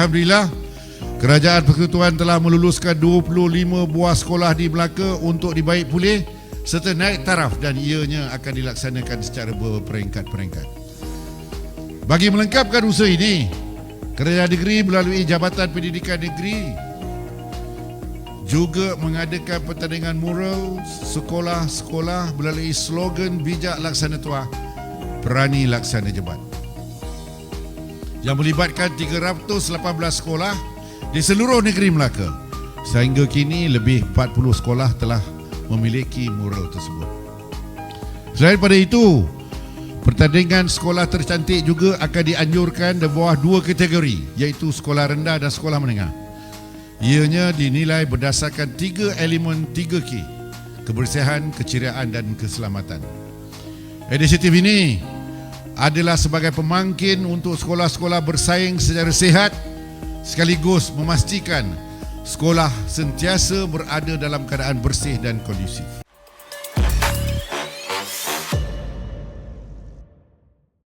Alhamdulillah, Kerajaan Persekutuan telah meluluskan 25 buah sekolah di Melaka untuk dibaik pulih serta naik taraf dan ianya akan dilaksanakan secara berperingkat-peringkat. Bagi melengkapkan usaha ini, Kerajaan Negeri melalui Jabatan Pendidikan Negeri juga mengadakan pertandingan mural sekolah-sekolah melalui slogan bijak laksana tuah, berani laksana jebat yang melibatkan 318 sekolah di seluruh negeri Melaka. Sehingga kini lebih 40 sekolah telah memiliki mural tersebut. Selain pada itu, pertandingan sekolah tercantik juga akan dianjurkan di bawah dua kategori iaitu sekolah rendah dan sekolah menengah. Ianya dinilai berdasarkan tiga elemen 3K, kebersihan, keceriaan dan keselamatan. Inisiatif ini adalah sebagai pemangkin untuk sekolah-sekolah bersaing secara sihat sekaligus memastikan sekolah sentiasa berada dalam keadaan bersih dan kondusif.